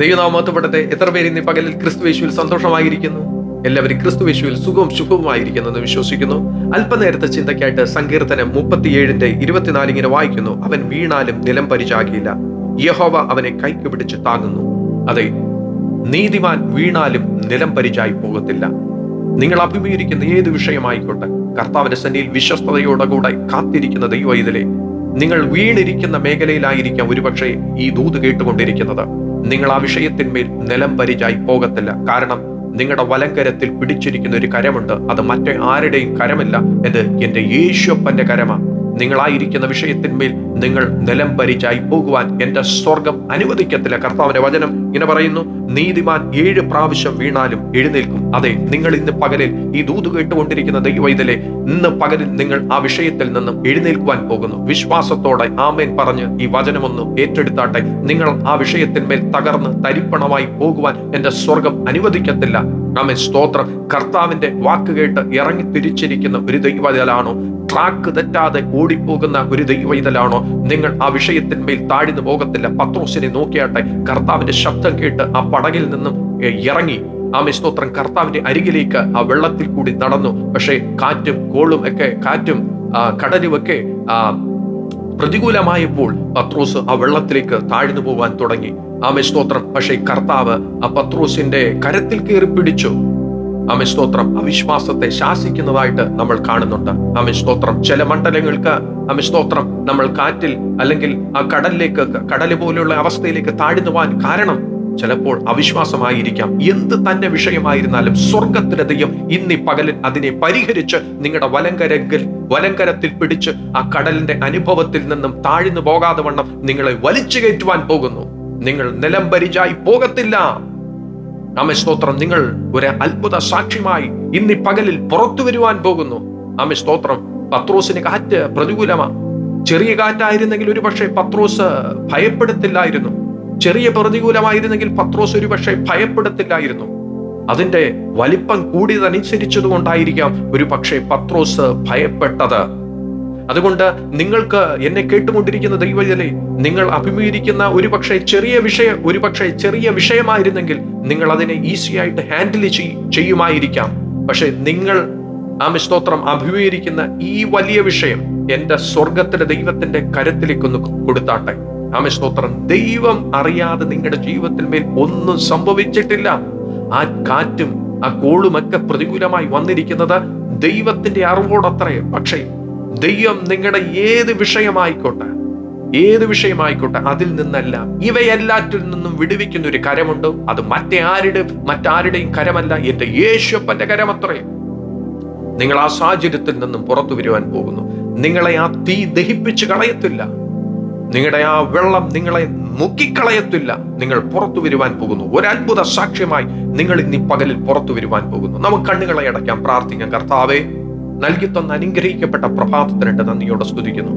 ദൈവനാമത്തപ്പെടത്തെ എത്ര പേര് ഇന്ന് പകലിൽ ക്രിസ്തു യേശുവിൽ സന്തോഷമായിരിക്കുന്നു? എല്ലാവരും ക്രിസ്തു യേശുവിൽ സുഖവും ശുഭവുമായിരിക്കുന്നു എന്ന് വിശ്വസിക്കുന്നു. അല്പനേരത്തെ ചിന്തയ്ക്കായിട്ട് സങ്കീർത്തനം മുപ്പത്തിയേഴിന്റെ ഇരുപത്തിനാല് ഇങ്ങനെ വായിക്കുന്നു. അവൻ വീണാലും നിലം പരിചാകിയില്ല. യഹോവ അവനെ കൈക്ക് പിടിച്ച് താങ്ങുന്നു. അതെ നീതിമാൻ വീണാലും നിലം പരിചായി പോകത്തില്ല. നിങ്ങൾ അഭിമുഖീകരിക്കുന്ന ഏത് വിഷയമായിക്കോട്ടെ കർത്താവിന്റെ സന്നിയിൽ വിശ്വസ്തയോടുകൂടെ കാത്തിരിക്കുന്ന ദൈവ ഇതിലെ നിങ്ങൾ വീണിരിക്കുന്ന മേഖലയിലായിരിക്കാം ഒരുപക്ഷെ ഈ ദൂത് കേട്ടുകൊണ്ടിരിക്കുന്നത്. നിങ്ങൾ ആ വിഷയത്തിന്മേൽ നിലം പരിചായി പോകത്തില്ല. കാരണം നിങ്ങളുടെ വലങ്കരത്തിൽ പിടിച്ചിരിക്കുന്ന ഒരു കരമുണ്ട്. അത് മറ്റേ ആരുടെയും കരമല്ല. ഇത് എന്റെ യേശുപ്പന്റെ കരമാ. നിങ്ങളായിരിക്കുന്ന വിഷയത്തിന്മേൽ നിങ്ങൾ നിലം പരിചായി പോകുവാൻ എന്റെ സ്വർഗം അനുവദിക്കത്തില്ല. കർത്താവിന്റെ വചനം ഇങ്ങനെ പറയുന്നു നീതിമാൻ ഏഴ് പ്രാവശ്യം വീണാലും എഴുന്നേൽക്കും. അതെ നിങ്ങൾ ഇന്ന് പകലിൽ ഈ ദൂത് കേട്ടുകൊണ്ടിരിക്കുന്ന ദൈവൈതലെ ഇന്ന് പകലിൽ നിങ്ങൾ ആ വിഷയത്തിൽ നിന്നും എഴുന്നേൽക്കുവാൻ പോകുന്നു. വിശ്വാസത്തോടെ ആമേൻ പറഞ്ഞ് ഈ വചനമൊന്ന് ഏറ്റെടുത്താട്ടെ. നിങ്ങൾ ആ വിഷയത്തിന്മേൽ തകർന്ന് തരിപ്പണമായി പോകുവാൻ എന്റെ സ്വർഗം അനുവദിക്കത്തില്ല. ആമേൻ സ്തോത്രം. കർത്താവിന്റെ വാക്ക് കേട്ട് ഇറങ്ങി തിരിച്ചിരിക്കുന്ന ഒരു ദൈവതലാണോ ട്രാക്ക് തെറ്റാതെ ഓടിപ്പോകുന്ന ഒരു ദൈവതലാണോ നിങ്ങൾ ആ വിഷയത്തിന്മേൽ താഴ്ന്നു പോകത്തില്ല. പത്രോസിനെ നോക്കിയാട്ടെ. കർത്താവിന്റെ ശബ്ദം കേട്ട് ആ പടകിൽ നിന്നും ഇറങ്ങി. ആമേ സ്തോത്രം. കർത്താവിന്റെ അരികിലേക്ക് ആ വെള്ളത്തിൽ കൂടി നടന്നു. പക്ഷേ കാറ്റും കോളും ഒക്കെ കാറ്റും ആ, കടലും ഒക്കെ പ്രതികൂലമായപ്പോൾ പത്രോസ് ആ വെള്ളത്തിലേക്ക് താഴ്ന്നു പോകാൻ തുടങ്ങി. ആമേ സ്തോത്രം. പക്ഷേ കർത്താവ് ആ പത്രോസിന്റെ കരത്തിൽ കയറി പിടിച്ചു. ആമേ സ്തോത്രം. അവിശ്വാസത്തെ ശാസിക്കുന്നതായിട്ട് നമ്മൾ കാണുന്നുണ്ട്. ആമേ സ്തോത്രം. ചില മണ്ഡലങ്ങൾക്ക് ആമേ സ്തോത്രം. നമ്മൾ കാറ്റിൽ അല്ലെങ്കിൽ ആ കടലിലേക്ക് കടൽ പോലെയുള്ള അവസ്ഥയിലേക്ക് താഴ്ന്നുവാൻ കാരണം ചിലപ്പോൾ അവിശ്വാസമായിരിക്കാം. എന്ത് തന്നെ വിഷയമായിരുന്നാലും സ്വർഗത്തിന്റെ ദൈവം ഇന്നീ പകലിൽ അതിനെ പരിഹരിച്ച് നിങ്ങളുടെ വലങ്കരങ്കിൽ വലങ്കരത്തിൽ പിടിച്ച് ആ കടലിന്റെ അനുഭവത്തിൽ നിന്നും താഴ്ന്നു പോകാതെ വണ്ണം നിങ്ങളെ വലിച്ചു കയറ്റുവാൻ പോകുന്നു. നിങ്ങൾ നിലം പരിചായി പോകത്തില്ല. ആമേ സ്തോത്രം നിങ്ങൾ ഒരു അത്ഭുത സാക്ഷ്യമായി ഇന്ന് പകലിൽ പുറത്തു വരുവാൻ പോകുന്നു. ആമേ സ്തോത്രം പത്രോസിന് കാറ്റ് പ്രതികൂലമാ. ചെറിയ കാറ്റായിരുന്നെങ്കിൽ ഒരു പക്ഷേ പത്രോസ് ഭയപ്പെടുത്തില്ലായിരുന്നു. ചെറിയ പ്രതികൂലമായിരുന്നെങ്കിൽ പത്രോസ് ഒരു പക്ഷേ ഭയപ്പെടുത്തില്ലായിരുന്നു. അതിന്റെ വലിപ്പം കൂടിയതനുസരിച്ചത് കൊണ്ടായിരിക്കാം ഒരു പക്ഷേ പത്രോസ് ഭയപ്പെട്ടത്. അതുകൊണ്ട് നിങ്ങൾക്ക് എന്നെ കേട്ടുകൊണ്ടിരിക്കുന്ന ദൈവജലെ നിങ്ങൾ അഭിമുഖീകരിക്കുന്ന ഒരു പക്ഷേ ചെറിയ വിഷയം ഒരു പക്ഷേ ചെറിയ വിഷയമായിരുന്നെങ്കിൽ നിങ്ങൾ അതിനെ ഈസിയായിട്ട് ഹാൻഡിൽ ചെയ്യുമായിരിക്കാം. പക്ഷെ നിങ്ങൾ ആ സ്തോത്രം അഭിമുഖീകരിക്കുന്ന ഈ വലിയ വിഷയം എന്റെ സ്വർഗത്തിലെ ദൈവത്തിന്റെ കരത്തിലേക്കൊന്ന് കൊടുത്താട്ടെ. ആമ സ്തോത്രം ദൈവം അറിയാതെ നിങ്ങളുടെ ജീവിതത്തിൽ മേൽ ഒന്നും സംഭവിച്ചിട്ടില്ല. ആ കാറ്റും ആ കോളുമൊക്കെ പ്രതികൂലമായി വന്നിരിക്കുന്നത് ദൈവത്തിന്റെ അറിവോടത്രേ. പക്ഷേ ദൈവം നിങ്ങളുടെ ഏത് വിഷയമായിക്കോട്ടെ ഏത് വിഷയമായിക്കോട്ടെ അതിൽ നിന്നെല്ലാം ഇവയെല്ലാറ്റിൽ നിന്നും വിടുവിക്കുന്ന ഒരു കരമുണ്ട്. അത് മറ്റേ ആരുടെ മറ്റാരുടെയും കരമല്ല എന്റെ യേശുപ്പന്റെ കരമത്രേ. നിങ്ങൾ ആ സാഹചര്യത്തിൽ നിന്നും പുറത്തു വരുവാൻ പോകുന്നു. നിങ്ങളെ ആ തീ ദഹിപ്പിച്ച് കളയത്തില്ല. നിങ്ങളുടെ ആ വെള്ളം നിങ്ങളെ മുക്കിക്കളയത്തില്ല. നിങ്ങൾ പുറത്തു വരുവാൻ പോകുന്നു. ഒരു അത്ഭുത സാക്ഷ്യമായി നിങ്ങൾ ഇന്ന് പകലിൽ പുറത്തു വരുവാൻ പോകുന്നു. നമുക്ക് കണ്ണുകളെ അടയ്ക്കാം പ്രാർത്ഥിക്കാം. കർത്താവെ നൽകി തന്ന അനുഗ്രഹിക്കപ്പെട്ട പ്രഭാതത്തിനിട്ട് നന്ദിയോടെ സ്തുതിക്കുന്നു.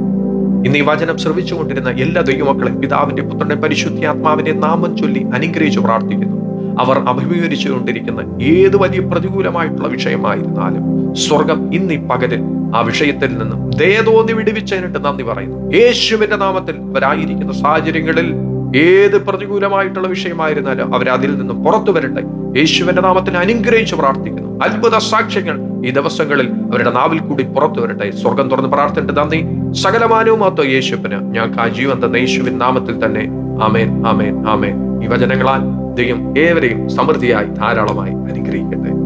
ഇന്ന് ഈ വചനം ശ്രവിച്ചുകൊണ്ടിരുന്ന എല്ലാ ദൈവമക്കളും പിതാവിന്റെ പുത്രന്റെ പരിശുദ്ധാത്മാവിന്റെ നാമം ചൊല്ലി അനുഗ്രഹിച്ചു പ്രാർത്ഥിക്കുന്നു. അവർ അഭിമുഖീകരിച്ചുകൊണ്ടിരിക്കുന്ന ഏത് വലിയ പ്രതികൂലമായിട്ടുള്ള വിഷയമായിരുന്നാലും സ്വർഗം ഇന്ന് ഈ പകലിൽ ആ വിഷയത്തിൽ നിന്നും ദയതോന്നി വിടുവിച്ചതിനിട്ട് നന്ദി പറയുന്നു. യേശുവിന്റെ നാമത്തിൽ അവരായിരിക്കുന്ന സാഹചര്യങ്ങളിൽ ഏത് പ്രതികൂലമായിട്ടുള്ള വിഷയമായിരുന്നാലും അവരതിൽ നിന്നും പുറത്തു വരട്ടെ. യേശുവിന്റെ നാമത്തിൽ അനുഗ്രഹിച്ചു പ്രാർത്ഥിക്കുന്നു. അത്ഭുത സാക്ഷ്യങ്ങൾ ഈ ദിവസങ്ങളിൽ അവരുടെ നാവിൽ കൂടി പുറത്തു വരട്ടെ. സ്വർഗം തുറന്ന് പ്രാർത്ഥനയുടെ നന്ദി. സകലമാനവുമാത്തോ യേശുപ്പിന് ഞങ്ങൾക്ക് ആ ജീവൻ തന്ന യേശുവിൻ നാമത്തിൽ തന്നെ. ആമേൻ ആമേൻ ആമേൻ. ഈ വചനങ്ങളാൽ ദൈവം ഏവരെയും സമൃദ്ധിയായി ധാരാളമായി അനുഗ്രഹിക്കട്ടെ.